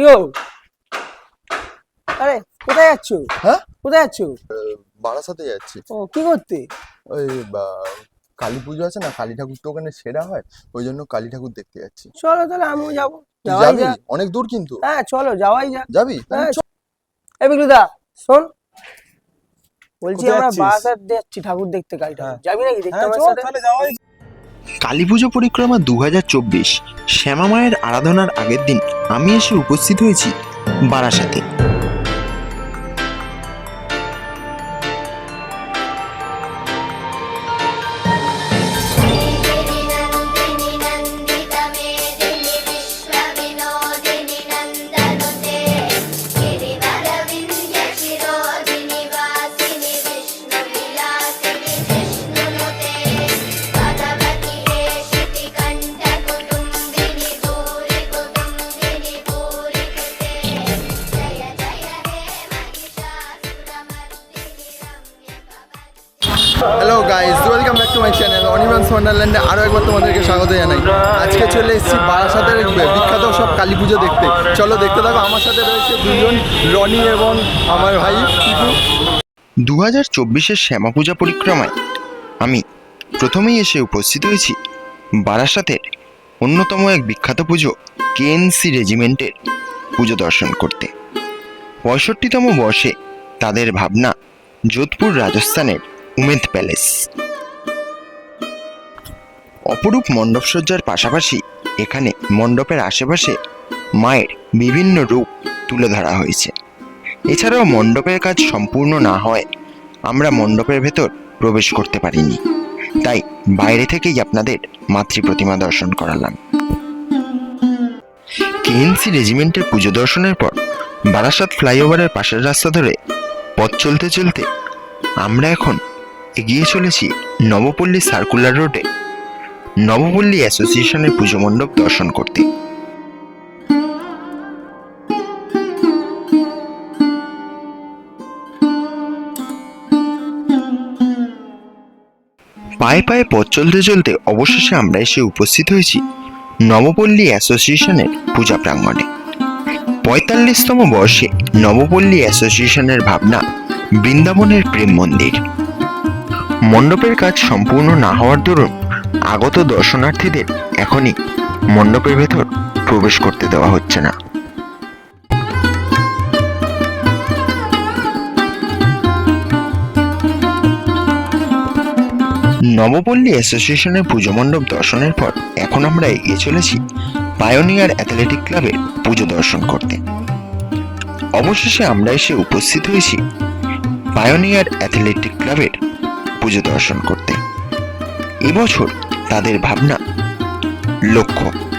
কি আরে কোথায় যাচ্ছ? হ্যাঁ? কোথায় যাচ্ছ? বারাসাতে যাচ্ছি। ও কি করতে? ওই কালী পুজো আছে না কালী ঠাকুর তো ওখানে সেরা হয় ওই জন্য কালী ঠাকুর দেখতে যাচ্ছি। চলো তাহলে আমিও যাব। যাবি? অনেক দূর কিন্তু। হ্যাঁ চলো যাওয়াই যা যাবি? হ্যাঁ। এই বিক্রুদা শোন। বলছি আমরা? বারাসাত যাচ্ছি ঠাকুর দেখতে কালী ঠাকুর। হ্যাঁ। যাবি নাকি দেখতে হ্যাঁ আমার সাথে? কালী পুজো পরিক্রমা দু হাজার চব্বিশ শ্যামা মায়ের আরাধনার আগের দিন আমি এসে উপস্থিত হয়েছি বারাসাতে। স্বাগত জানাই। আজকে চলে এসেছি বারাসাতের বিখ্যাত সব কালী পুজো দেখতে। চলো দেখতে থাকো, আমার সাথে রয়েছে দুজন, রনি এবং আমার ভাই টিপু দু হাজার চব্বিশের শ্যামা পূজা পরিক্রমায় আমি প্রথমেই এসে উপস্থিত হয়েছি বারাসাতের অন্যতম এক বিখ্যাত পুজো, কেএনসি রেজিমেন্টের পুজো দর্শন করতে। পঁয়ষট্টিতম বর্ষে তাদের ভাবনা যোধপুর রাজস্থানের উমেদ প্যালেস। অপরূপ মণ্ডপসজ্জার পাশাপাশি এখানে মণ্ডপের আশেপাশে মায়ের বিভিন্ন রূপ তুলে ধরা হয়েছে। এছাড়াও মণ্ডপের কাজ সম্পূর্ণ না হয় আমরা মণ্ডপের ভেতর প্রবেশ করতে পারিনি। তাই বাইরে থেকেই আপনাদের মাতৃ প্রতিমা দর্শন করালাম। কেএনসি রেজিমেন্টের পুজো দর্শনের পর বারাসাত ফ্লাইওভারের পাশের রাস্তা ধরে পথ চলতে চলতে আমরা এখন এগিয়ে চলেছি নবপল্লী সার্কুলার রোডে। নবপল্লী অ্যাসোসিয়েশনের পুজো মণ্ডপ দর্শন করতে। পায়ে পায়ে পথ চলতে চলতে অবশেষে আমরা এসে উপস্থিত হয়েছি নবপল্লী অ্যাসোসিয়েশনের পূজা প্রাঙ্গণে। পঁয়তাল্লিশতম বর্ষে নবপল্লী অ্যাসোসিয়েশনের ভাবনা বৃন্দাবনের প্রেম মন্দির। মণ্ডপের কাজ সম্পূর্ণ না হওয়ার দরুন আগত দর্শনার্থীদের এখনই মণ্ডপের ভেতর প্রবেশ করতে দেওয়া হচ্ছে না। নবপল্লী অ্যাসোসিয়েশনের পুজো মণ্ডপ দর্শনের পর এখন আমরা এগিয়ে চলেছি পায়োনিয়ার অ্যাথলেটিক ক্লাবের পুজো দর্শন করতে। অবশেষে আমরা এসে উপস্থিত হয়েছি পায়োনিয়ার অ্যাথলেটিক ক্লাবের পুজো দর্শন করতে। এবছর তাদের ভাবনা লক্ষ্য।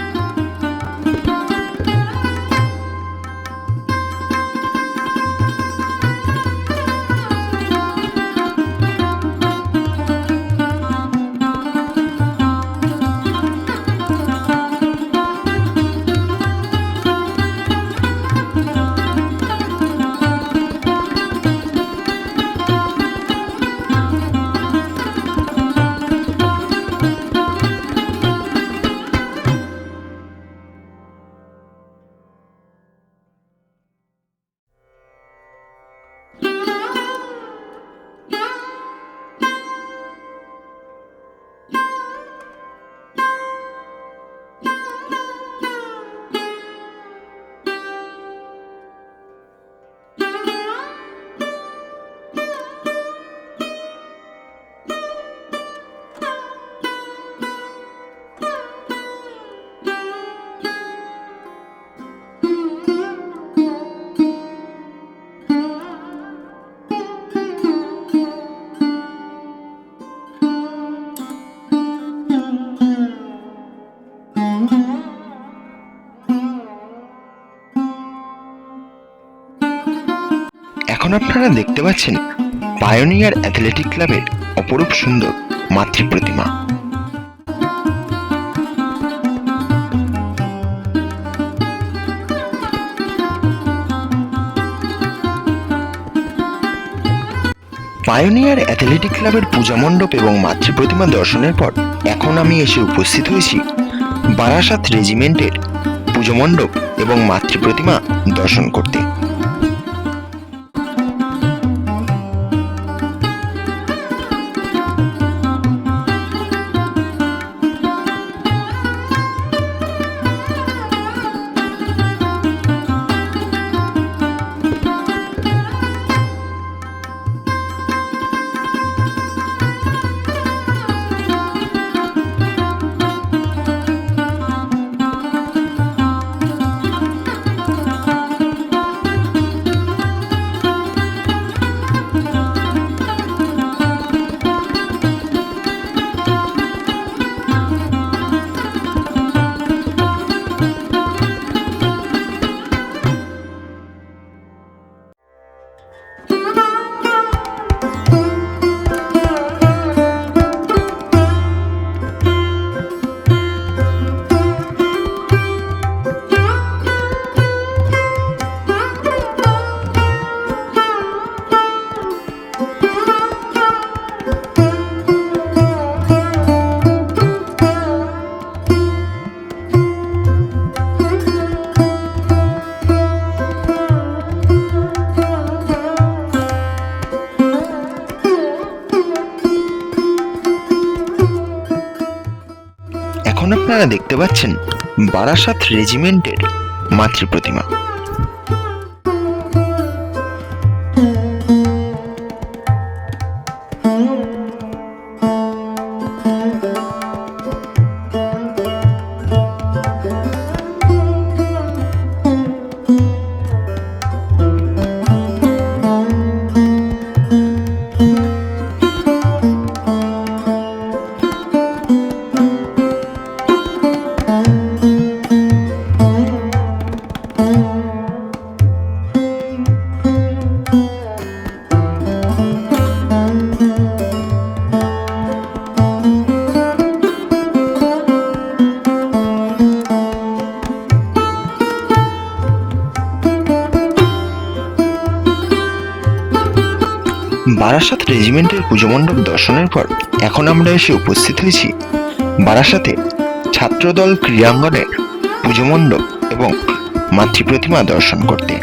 আপনারা দেখতে পাচ্ছেন পায়োনিয়ার অ্যাথলেটিক ক্লাবের অপরূপ সুন্দর মাতৃ প্রতিমা পায়োনিয়ার অ্যাথলেটিক ক্লাবের পূজা মণ্ডপ এবং মাতৃ প্রতিমা দর্শনের পর এখন আমি এসে উপস্থিত হয়েছি বারাসাত রেজিমেন্টের পুজো মণ্ডপ এবং মাতৃ প্রতিমা দর্শন করতে। এখন আপনারা দেখতে পাচ্ছেন বারাসাত রেজিমেন্টের মাতৃ বারাসাত রেজিমেন্টের পুজো মণ্ডপ দর্শনের পর এখন আমরা এসে উপস্থিত হয়েছি বারাসাতে ছাত্রদল ক্রীড়াঙ্গনের পুজো মণ্ডপ এবং মাতৃপ্রতিমা দর্শন করতে।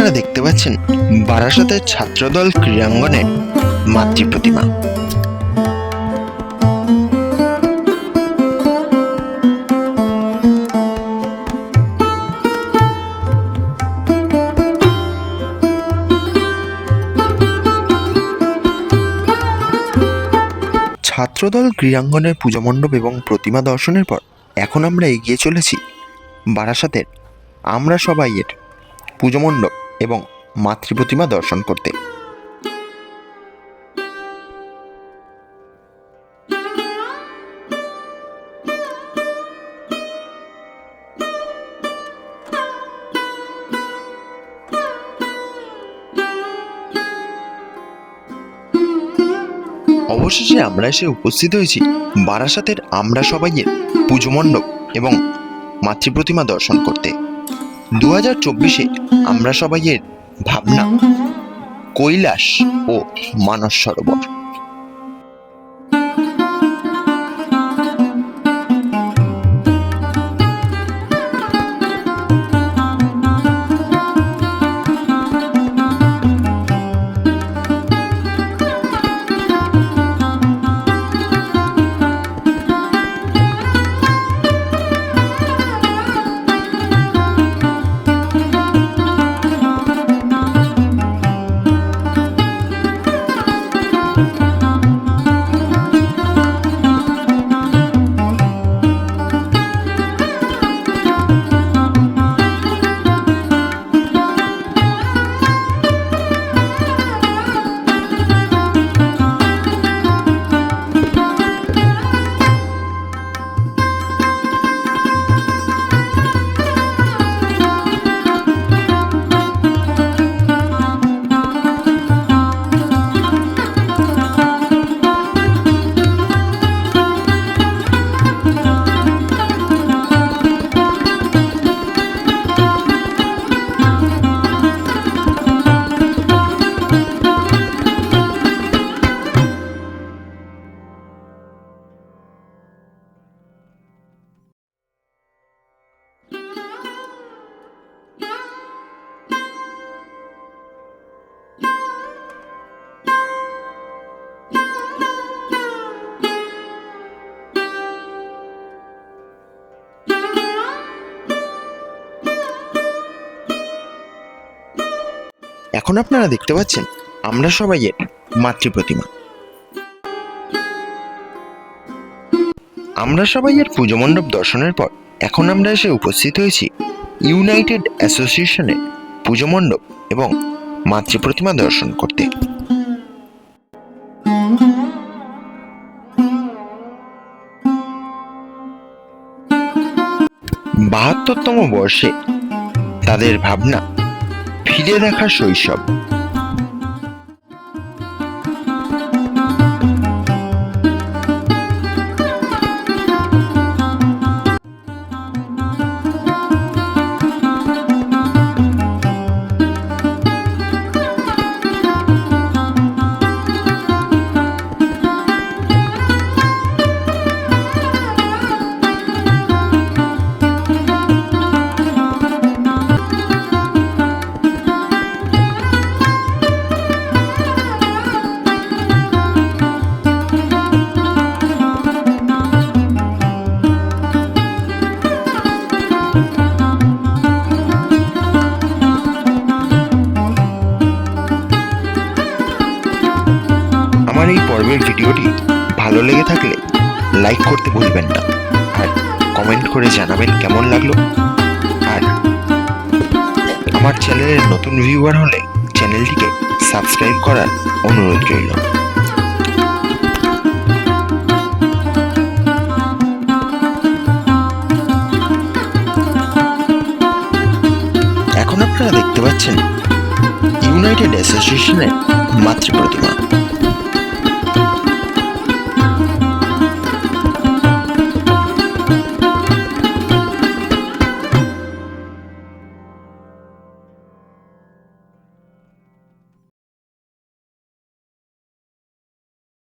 আপনারা দেখতে পাচ্ছেন বারাসাতের ছাত্রদল ক্রীড়াঙ্গনের মাতৃ প্রতিমা। ছাত্রদল ক্রীড়াঙ্গনের পুজো মণ্ডপ এবং প্রতিমা দর্শনের পর এখন আমরা এগিয়ে চলেছি বারাসাতের আমরা সবাই এর পুজো মণ্ডপ এবং মাতৃপ্রতিমা দর্শন করতে। অবশেষে আমরা এসে উপস্থিত হয়েছি বারাসাতের আমরা সবাইয়ের পুজো মণ্ডপ এবং মাতৃপ্রতিমা দর্শন করতে। দু হাজার চব্বিশে আমরা সবাইয়ের ভাবনা কৈলাস ও মানস সরোবর। এখন আপনারা দেখতে পাচ্ছেন, আমরা সবাইয়ের মাতৃপ্রতিমা আমরা সবাইয়ের পুজো মণ্ডপ দর্শনের পর এখন আমরা এসে উপস্থিত হয়েছি ইউনাইটেড অ্যাসোসিয়েশনের পুজো মণ্ডপ এবং মাতৃপ্রতিমা দর্শন করতে। বাহাত্তরতম বর্ষে তাদের ভাবনা ফিরে দেখা শৈশব। আমার এই পর্বের ভিডিওটি ভালো লেগে থাকলে লাইক করতে ভুলবেন না। আর কমেন্ট করে জানাবেন কেমন লাগল। আর আমার চ্যানেলের নতুন ভিউয়ার হলে চ্যানেলটিকে সাবস্ক্রাইব করার অনুরোধ রইল। এখন আপনারা দেখতে পাচ্ছেন ইউনাইটেড অ্যাসোসিয়েশনের মাতৃপ্রতিমা।